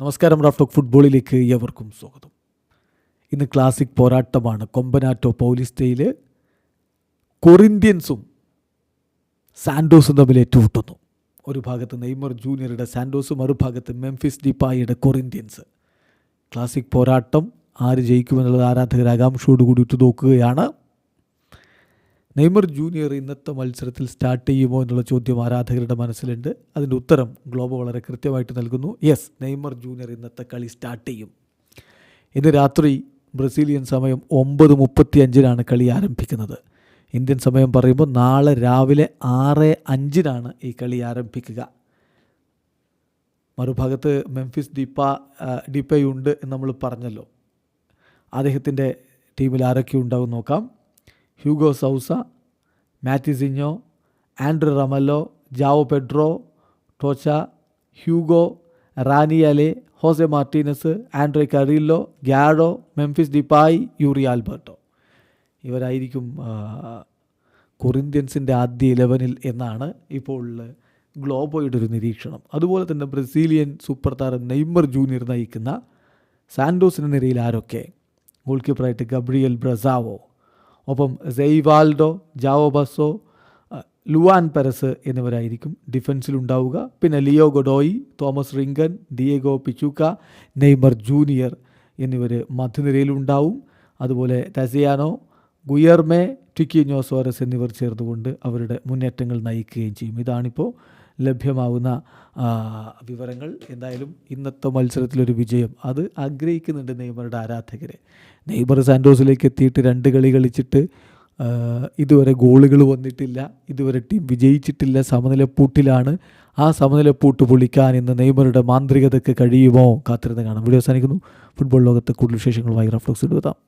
നമസ്കാരം റാഫ്റ്റോക്ക് ഫുട്ബോളിലേക്ക് ഏവർക്കും സ്വാഗതം. ഇന്ന് ക്ലാസിക് പോരാട്ടമാണ്. കൊമ്പനാറ്റോ പൗലിസ്റ്റയിൽ കൊറിന്ത്യൻസും സാൻഡോസും തമ്മിൽ ഏറ്റുമുട്ടുന്നു. ഒരു ഭാഗത്ത് നെയ്മർ ജൂനിയറുടെ സാൻഡോസ് മറുഭാഗത്ത് മെംഫിസ് ഡിപ്പായിയുടെ കൊറിന്ത്യൻസ്. ക്ലാസിക് പോരാട്ടം ആര് ജയിക്കുമെന്നുള്ളത് ആരാധകർ ആകാംക്ഷയോടുകൂടി ഉറ്റുനോക്കുകയാണ്. നെയ്മർ ജൂനിയർ ഇന്നത്തെ മത്സരത്തിൽ സ്റ്റാർട്ട് ചെയ്യുമോ എന്നുള്ള ചോദ്യം ആരാധകരുടെ മനസ്സിലുണ്ട്. അതിന്റെ ഉത്തരം ഗ്ലോബ് വളരെ കൃത്യമായിട്ട് നൽകുന്നു. യെസ് നെയ്മർ ജൂനിയർ ഇന്നത്തെ കളി സ്റ്റാർട്ട് ചെയ്യും. ഇന്ന് രാത്രി ബ്രസീലിയൻ സമയം ഒമ്പത് മുപ്പത്തി അഞ്ചിനാണ് കളി ആരംഭിക്കുന്നത്. ഇന്ത്യൻ സമയം പറയുമ്പോൾ നാളെ രാവിലെ ആറ് അഞ്ചിനാണ് ഈ കളി ആരംഭിക്കുക. മറുഭാഗത്ത് മെംഫിസ് ഡിപ്പ ഡിപ്പയുണ്ട് എന്ന് നമ്മൾ പറഞ്ഞല്ലോ. അദ്ദേഹത്തിന്റെ ടീമിൽ ആരൊക്കെ ഉണ്ടാവും നോക്കാം. Hugo Souza Matheuzinho Andre Ramalho Joao Pedro ടോച്ച Hugo Raniele Jose Martinez Andre Carrillo ഗ്യാഡോ Memphis Depay Yuri Alberto. ഇവരായിരിക്കും കൊറിന്ത്യൻസിന്റെ ആദ്യ ഇലവനിൽ എന്നാണ് ഇപ്പോൾ ഗ്ലോബോയുടെ ഒരു നിരീക്ഷണം. അതുപോലെ തന്നെ ബ്രസീലിയൻ സൂപ്പർ താരം നെയ്മർ ജൂനിയർ നയിക്കുന്ന സാൻഡോസിന്റെ നിരയിൽ ആരൊക്കെ? ഗോൾ കീപ്പറായിട്ട് ഗബ്രിയൽ ബ്രസാവോ ഒപ്പം സെയ്വാൾഡോ ജാവോ ബസോ ലുവാൻ പെരസ് എന്നിവരായിരിക്കും ഡിഫൻസിലുണ്ടാവുക. പിന്നെ Leo Godoy Tomas Rincon Diego Pituca Neymar Junior എന്നിവർ മധ്യനിരയിലുണ്ടാവും. അതുപോലെ തസിയാനോ ഗുയർമേ ടിക്കിഞ്ഞോ എന്നിവർ ചേർന്നുകൊണ്ട് അവരുടെ മുന്നേറ്റങ്ങൾ നയിക്കുകയും ചെയ്യും. ഇതാണിപ്പോൾ ലഭ്യമാവുന്ന വിവരങ്ങൾ. എന്തായാലും ഇന്നത്തെ മത്സരത്തിലൊരു വിജയം. അത് ആഗ്രഹിക്കുന്നുണ്ട് നെയ്മറുടെ ആരാധകരെ. നെയ്മർ സാൻഡോസിലേക്ക് എത്തിയിട്ട് രണ്ട് കളി കളിച്ചിട്ട് ഇതുവരെ ഗോളുകൾ വന്നിട്ടില്ല. ഇതുവരെ ടീം വിജയിച്ചിട്ടില്ല. സമനിലപ്പൂട്ടിലാണ്. ആ സമനിലപ്പൂട്ട് പൊളിക്കാൻ ഇന്ന് നെയ്മറുടെ മാന്ത്രികതയ്ക്ക് കഴിയുമോ? കാത്തിരുന്ന് കാണാം. വീഡിയോ അവസാനിക്കുന്നു. ഫുട്ബോൾ ലോകത്തെ കൂടുതൽ വിശേഷങ്ങളുമായി റഫ്ലക്സ് എടുത്താം